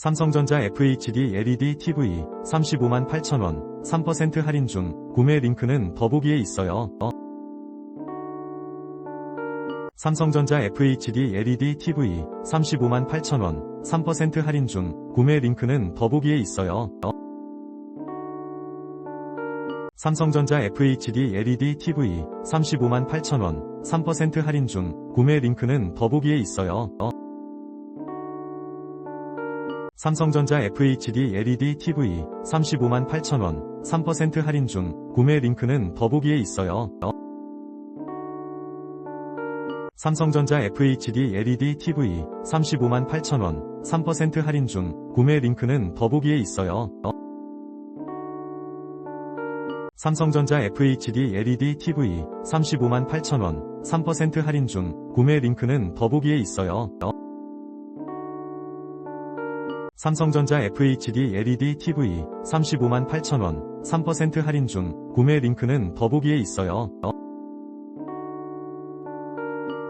삼성전자 FHD LED TV 35만 8천원 3% 할인 중 구매 링크는 더보기에 있어요. 어? 삼성전자 FHD LED TV 35만 8천원 3% 할인 중 구매 링크는 더보기에 있어요. 어? 삼성전자 FHD LED TV 35만 8천원 3% 할인 중 구매 링크는 더보기에 있어요. 어? 삼성전자 FHD LED TV 35만 8천원 3% 할인 중 구매 링크는 더보기에 있어요. 어? 삼성전자 FHD LED TV 35만 8천원 3% 할인 중 구매 링크는 더보기에 있어요. 어? 삼성전자 FHD LED TV 35만 8천원 3% 할인 중 구매 링크는 더보기에 있어요. 어? 삼성전자 FHD LED TV 35만 8천원 3% 할인 중 구매 링크는 더보기에 있어요. 어?